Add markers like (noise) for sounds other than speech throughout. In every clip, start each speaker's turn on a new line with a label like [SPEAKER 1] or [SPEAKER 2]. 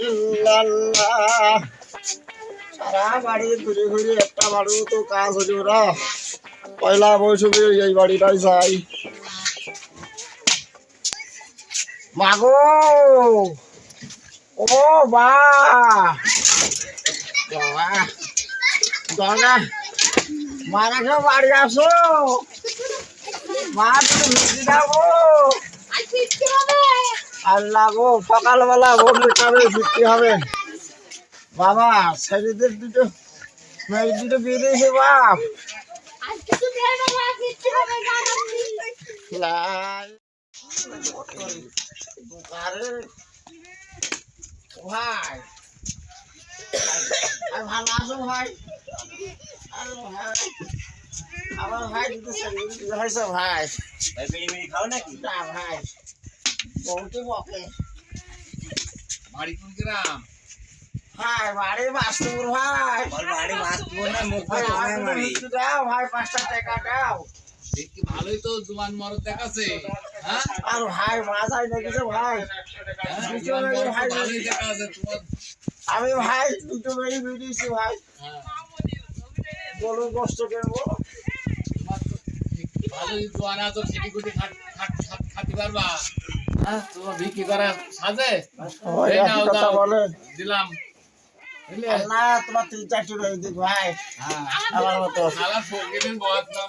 [SPEAKER 1] ইল্লাল্লাহ সারা বাড়ি ঘুরে ঘুরে একটা বাড়িও তো কাজ হলো না। পয়লা বৈশাখে এই বাড়িটাই যাই মাগো! ও বা বাবা! মারা কেউ বাড়ি আসো। মা, তুমি মিষ্টি দাও আল্লাহ গো সকালবেলা ভোর কাবে বৃষ্টি হবে। বাবা ছেলেদের দুটো মেয়ে দুটো বিয়ে দিয়েছে বাপ। লাই। আরে ভাই। আর ভালো আছো ভাই? আরে ভাই আমার ভাই? দুটো বিয়ে হয়েছে ভাই না ভাই। বকে
[SPEAKER 2] বাড়ি কোন গ্রাম।
[SPEAKER 1] ভাই বাড়ি বাস্তুপুর ভাই।
[SPEAKER 2] বাড়ি না মুখ
[SPEAKER 1] ভাই দাও ভাই পাঁচটা টাকা দাও।
[SPEAKER 2] দেখি ভালোই তো জোয়ান মরদ দেখাচ্ছে। হ্যাঁ?
[SPEAKER 1] আর ভাই ভাই?
[SPEAKER 2] হ্যাঁ,
[SPEAKER 1] ভাই
[SPEAKER 2] তোমার।
[SPEAKER 1] আমি ভাই দুটো মেয়ে বেরিয়েছি ভাই।
[SPEAKER 2] হ্যাঁ,
[SPEAKER 1] বলো কষ্ট
[SPEAKER 2] তো ভালোই জোয়ান আছো খেটি খুটি খাটি পারবা। তোমার বিক্রি করা সাজে এই নাও, দাও। দিলাম। বুঝলে
[SPEAKER 1] আল্লাহ তোমার তিন চারটি দিক ভাই।
[SPEAKER 2] হ্যাঁ।
[SPEAKER 1] আমার মতো।
[SPEAKER 2] শালা ফকিরের বহাত নাম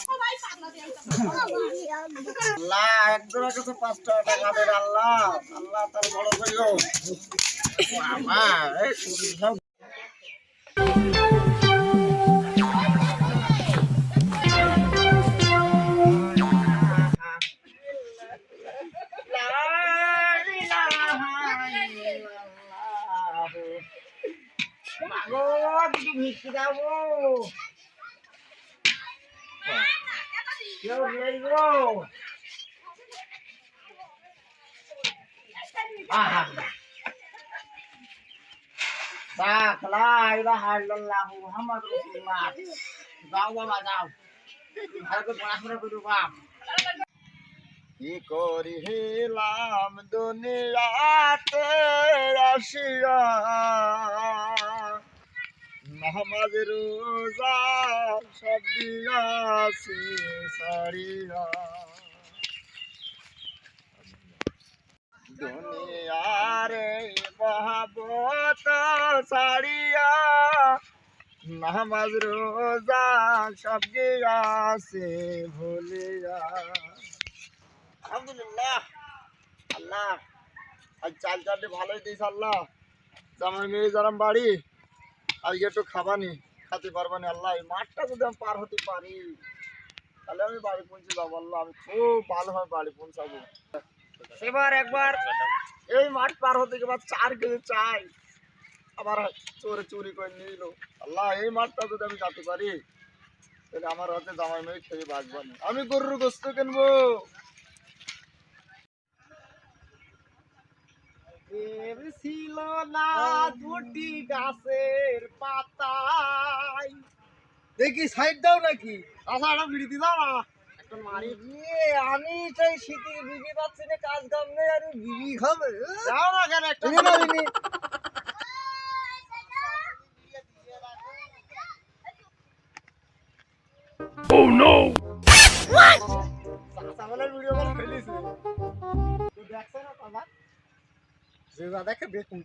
[SPEAKER 1] আল্লাহ একজনের কাছে পাঁচ টাকা টাকা দেন আল্লাহ। আল্লাহ তার বড় করিও। (laughs) বাবা এই মাগো দুটো মিষ্টি দাও কেউ নেই গো। আহা। বাক লা ইলাহা ইল্লাল্লাহ মুহাম্মদ রাসূলুল্লাহ যাও বাবা, যাও। ভালো করে পড়াশোনা করো, বাপ। কি করি হেলাম দুনিয়াতে আসিয়া নামাজ রোজা সব দিয়াছি মহাবত সারিয়া। নামাজ রোজা সব গিয়াছে ভুলিয়া। আলহামদুলিল্লাহ, আল্লাহ, আজ চাল চালটি ভালোই দিস আল্লাহ। জামাই মেয়ে বাড়ি আজকে একটু খাবানি খাতে পারবানি আল্লাহ, এই মাঠটা যদি আমি পার হতে পারি, তাহলে আমি বাড়ি পৌঁছে যাব আল্লাহ, আমি খুব ভালোভাবে বাড়ি পৌঁছাবো। এবার একবার এই মাঠ পার হতে এবার চার কেজি চাই, আবার চোরে চুরি করে নিল। আল্লাহ, এই মাঠটা যদি আমি যেতে পারি, তাহলে আমার হাতে জামাই মেয়ে খেয়ে বাঁচবো আমি গরুর গোস্ত কিনবো। এর ছিল না দুটি গাছের পাতায়।
[SPEAKER 3] দেখি সাইড দাও নাকি?
[SPEAKER 1] আচ্ছা একটা বিড়ি দিলাম না। একটা
[SPEAKER 3] ইয়ে, আমি সেই শীতের বিবি পাচ্ছি না কাজ কাম নেই আর বিবি খাবে।
[SPEAKER 1] দাও না কেন একটা
[SPEAKER 3] তুমি না বিবি
[SPEAKER 1] চাচামেলার ভিডিও কল ফেলিস তুই দেখছ না বাবা? যে যা দেখে বেকুন।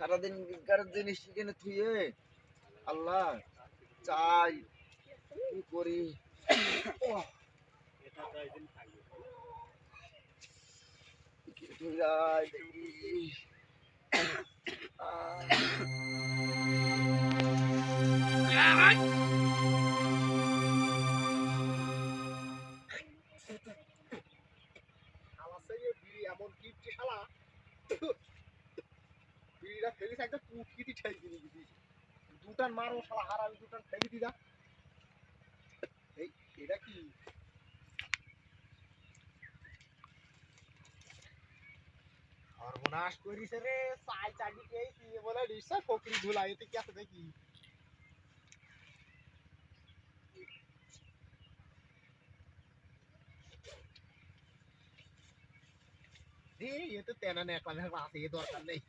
[SPEAKER 1] সারাদিন জিনিস কিনে থুয়ে আল্লাহ চাই কি করি ওহ। কেটে যায় দেখি আহ। শালা সেই এ বিড়ি এমন কিপটে শালা। বিড়িটা ফেলিস একটা কুটকিটি ঠেই দিলি দিদি। দুটান মারো শালা হারামি দুটান ফেলি দিদা এই এটা কি
[SPEAKER 3] সর্বনাশ করিস রে চাই চাবি পেয়ে কি বলে নিশ্চয় ফকরি ধুলাই এতে কি আছে দেখি এই এ তো তেনা নেকলা নেকলা আছে এ দরকার নেই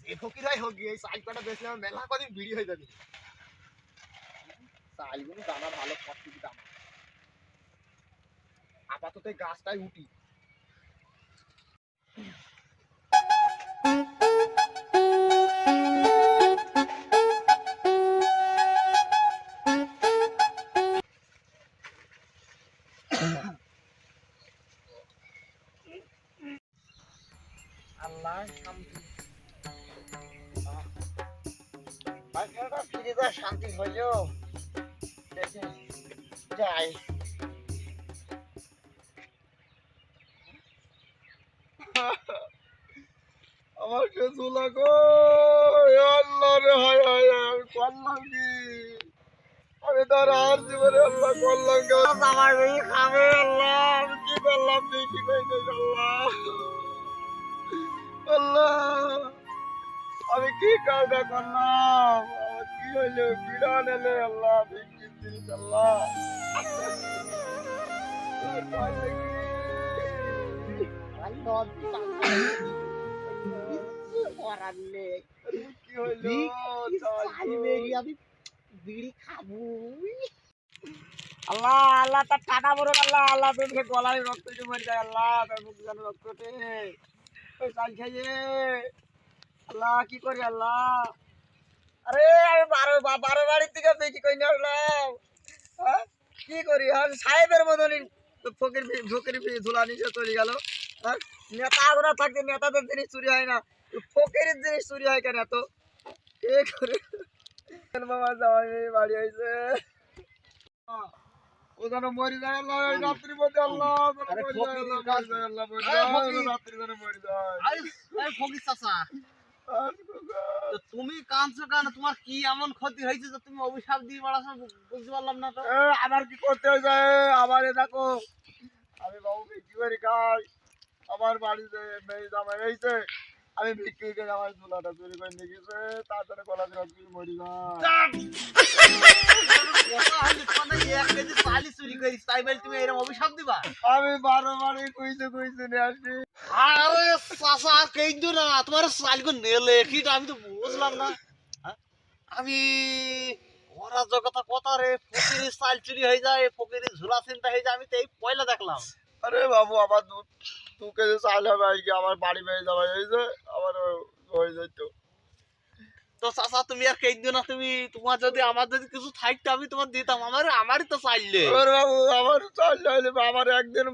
[SPEAKER 3] যে ফকির হয় হোক এই চাল কটা বেচলে আমার মেলা কদিন বিড়ি হয়ে যাবে চালগুলো দানা ভালো ফটকি দানা আপাতত এই গাছটাই উঠি যাই
[SPEAKER 1] আমার কে ঝোলা গো রে, হায় হায় করলাম কি? আমি তো আর জীবনে আল্লাহ করলাম কি আমার বেশি খাবে, আল্লাহ, আমি কি করলাম, তুই কি কইছিস আল্লাহ? আল্লাহ, আমি কি কাজটা করলাম? কি হইল কিরা নেলে আল্লাহ, আমি আল্লাহ?
[SPEAKER 3] আল্লাহ আল্লাহ, তার টাকা বড় আল্লাহ আল্লাহ তোকে গলায় রক্ত জমে যায় আল্লাহ, তার মুখ যেন রক্ত ওই চাল খাইয়ে। আল্লাহ, কি করি, আল্লাহ? আরে, আমি বারো বারো বাড়ির থেকে বেশি কই আসলাম। হ্যাঁ? কি করি আর সাহেবের মতনই ফকির ফকির ধুলা নিচে চলে গেল হ্যাঁ? নেতা ওরা থাকতে নেতাদের জিনিস চুরি হয় না ফকিরের জিনিস চুরি হয় কেন এত এ করে মামা জামাই বাড়ি আইছে
[SPEAKER 1] ও যেন মরি যায় আল্লাহ রাত্রির মধ্যে আল্লাহ
[SPEAKER 3] আরে আরে।
[SPEAKER 1] রাত্রি যেন মরি যায়।
[SPEAKER 3] ফকির
[SPEAKER 1] আর খোকা।
[SPEAKER 3] তুমি কাঁদছো কেন? তোমার কি এমন ক্ষতি হয়েছে যে তুমি অভিশাপ দিয়ে বাড়াছো বুঝতে পারলাম না তো।
[SPEAKER 1] এ, আমার কি করতে হয়েছে? আমার এ দেখো আমি বাবু বিক্রি করে খাই। আমার বাড়িতে মেয়ে জামাই হয়েছে আমি বিক্রি করে আমার চুলাটা চুরি করে নিয়ে গেছে। তারপরে কলা মরি যায়। আমি বারো বাড়ি আসি
[SPEAKER 3] আরে কেইন্দু না তোমার নেলে আমি তো বুঝলাম না। হ্যাঁ? আমি ওরা জগতা কথা রে ফকিরের চাল চুরি হয়ে যায় ফকিরের ঝোলা চিন্তা হয়ে যায় আমি তো এই পয়লা দেখলাম।
[SPEAKER 1] আরে বাবু আমার দু কেজি চাল হবে আমার বাড়ি মেয়ে জামাই হয়েছে আমার হয়ে
[SPEAKER 3] তো চাচা তুমি আর কেইন্দু না তুমি তোমার যদি আমার যদি কিছু থাকতো আমি তোমার দিতাম। আমার আমারই তো চাইলে।
[SPEAKER 1] ওর বাবু আমার চাইলে আমার একদিন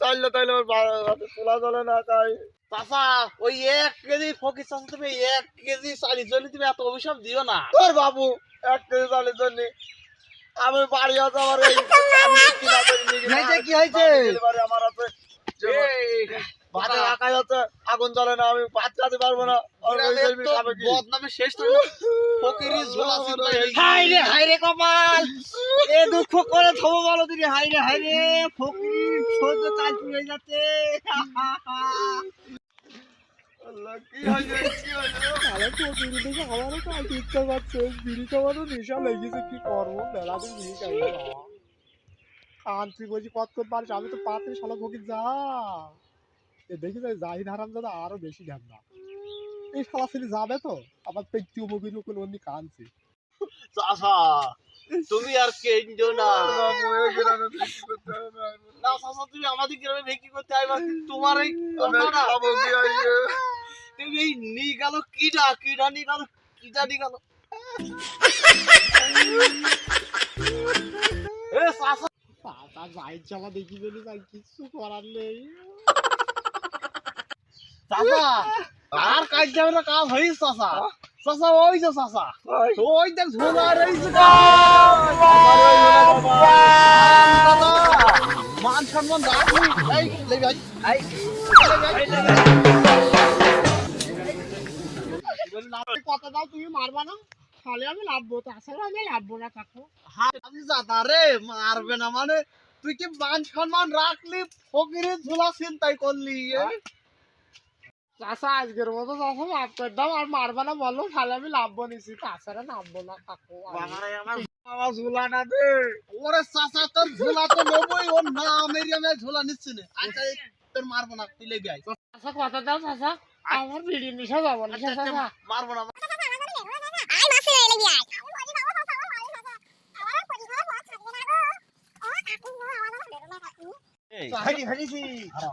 [SPEAKER 1] চাইলে তাইলে বা- তোলা চলে না তাই
[SPEAKER 3] চাচা ওই এক কেজি ফকির চাচা তুমি এক কেজি চালির জন্য তুমি এত অভিশাপ দিও না।
[SPEAKER 1] তোর বাবু এক কেজি চালের জন্য। আমি বাড়ি আছে আমার এই
[SPEAKER 3] কি হয়েছে?
[SPEAKER 1] আমার আছে। ভাতে একাই আছে আগুন জ্বলে না আমি ভাত খাতে পারব না। আর ওই জন্য খাবে কি?
[SPEAKER 3] বদনামে শেষ তো ফকিরি ঝোলা চিন্তা হয়ে গেছে।
[SPEAKER 1] হাই রে,
[SPEAKER 3] হাই রে কপাল। এ দুঃখ করে থবো বলো দিদি হাই রে হাই রে ফকিরি সহ্য চাল যাচ্ছে।
[SPEAKER 4] আমি তো যা। দেখি যাই জাহিদ হারাম দাদা আরও বেশি ধ্যান এই শালা ছেলে যাবে তো? আবার পেট্টি লোক অন্য কানছে
[SPEAKER 3] তুমি আর কেঞ্জো না। তুমি আমাদের গ্রামে করতে আইবা তোমার এই? তুমি এই নি গেল কিডা কিডা নি গেল কিডা নি গেল এ
[SPEAKER 4] জাহিদ চালা দেখি বলি কিছু করার নেই।
[SPEAKER 3] আর কাজ যাবে না কাজ হইস চাচা। চাচা ওই যে দেখ ঝোলা রইছে মান সম্মান রাখবি এই ভাই এই।
[SPEAKER 4] কথা দাও তুমি মারবা না। তাহলে আমি লাভবো তাছাড়া আমি লাভবো না কাকু।
[SPEAKER 3] আমি জাতা রে মারবে না মানে। তুই কি মান সম্মান রাখলি ফকিরের ঝোলা চিন্তাই করলি? চাষা আজকের মতো চাষা মাফ করে দাও আর মারবা না বলো তাহলে আমি নামবো নিছি তাছাড়া নামবো না কাকু
[SPEAKER 1] আমার বাবা ঝুলা না দে।
[SPEAKER 3] ওরে চাষা তোর ঝোলা তো নেবই ওর আমি ঝোলা নিচ্ছি না। আচ্ছা তোর মারবো না তুই লেগে আয়। চাষা কথা দাও চাষা আমার বিড়ি নিশা যাব না চাষা
[SPEAKER 1] মারবো না
[SPEAKER 5] আয় মাসে এলে গিয়ে আয় আমি বলি বাবা বাবা বাবা আমার পরি বাবা বাবা থাকবে না গো ও কাকু গো আমার বেরো না কাকু
[SPEAKER 1] হাঁটি হাঁটিছি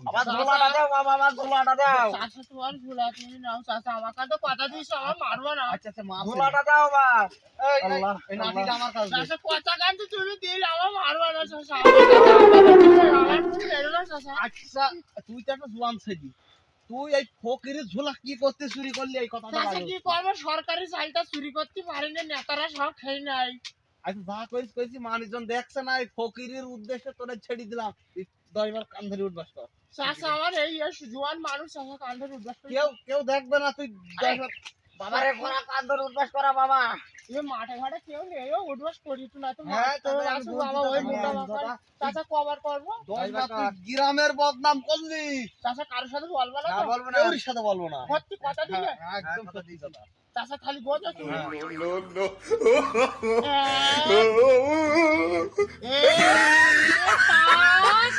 [SPEAKER 1] আমার ঝোলাটা দাও বাবা আমার ঝোলাটা দাও।
[SPEAKER 3] চাষা তোমার ঝোলা তুমি নাও চাষা আমাকে তো কথা দিস আমার মারবো না। আচ্ছা আচ্ছা মাফ
[SPEAKER 1] ঝোলাটা দাও মা।
[SPEAKER 3] এই
[SPEAKER 1] আল্লাহ,
[SPEAKER 3] এই নাতিটা আমার কাছে।
[SPEAKER 4] চাষা কথা কান্তি তুমি দিল আমার মারবা না চাষা আমার বেরো না চাষা
[SPEAKER 3] আচ্ছা তুই তো একটা জোয়ান ছেলে। তুই এই ফকিরের ঝোলা কি করতে চুরি করলি? এই কথাটা
[SPEAKER 4] কি করব? সরকারি চালটা চুরি করতে পারিনি নেতারা সব খেয়ে নাই
[SPEAKER 3] যা কইস কইছি মানুষজন দেখছে না এই ফকিরের উদ্দেশ্যে তোরে ছেড়ে দিলাম। দশবার কান ধরে উঠবাস কর।
[SPEAKER 4] চাষা আমার এই জোয়ান মানুষ চাষা কান্দের উদ্বাস
[SPEAKER 3] কেউ কেউ দেখবে না তুই দশবার
[SPEAKER 1] বাবারে ঘোড়া কান ধরে উঠবাস করা বাবা।
[SPEAKER 4] এ মাঠে ঘাটে কেউ নেই উঠবাস করি তো না তো
[SPEAKER 3] হ্যাঁ,
[SPEAKER 4] তো
[SPEAKER 3] তবে আমি
[SPEAKER 4] আসো
[SPEAKER 3] বলছি
[SPEAKER 4] বাবা ওই মোটা
[SPEAKER 3] দাদা।
[SPEAKER 4] চাষা কবার করব?
[SPEAKER 3] দশবার তুই গ্রামের বদনাম করলি।
[SPEAKER 4] চাষা কারোর সাথে বলব না
[SPEAKER 1] বলব না।
[SPEAKER 3] কেউর সাথে বলব না।
[SPEAKER 4] সত্যি কথা দিবে
[SPEAKER 3] হ্যাঁ, একদম সত্যি কথা।
[SPEAKER 4] চাষা খালি বোঝো তুমি। এই পাঁচ,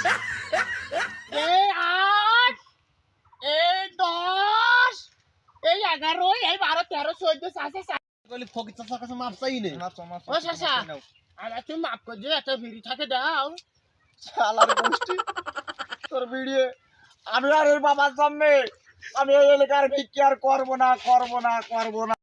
[SPEAKER 4] এই আট, এই দশ, এই এগারো, এই বারো, তেরো, চোদ্দ, চাষা,
[SPEAKER 3] কইলি ফকির চাচার কাছে মাপ চাই নে।
[SPEAKER 4] ও চাষা, আমার তুমি মাফ করে দিও, একটা বিড়ি থাকে দাও।
[SPEAKER 1] শালার গোষ্ঠী তোর ভিডিও আমি আর এই বাবার সামনে। আমি এই এলাকার ভিক্ষার করব না করব না করব না।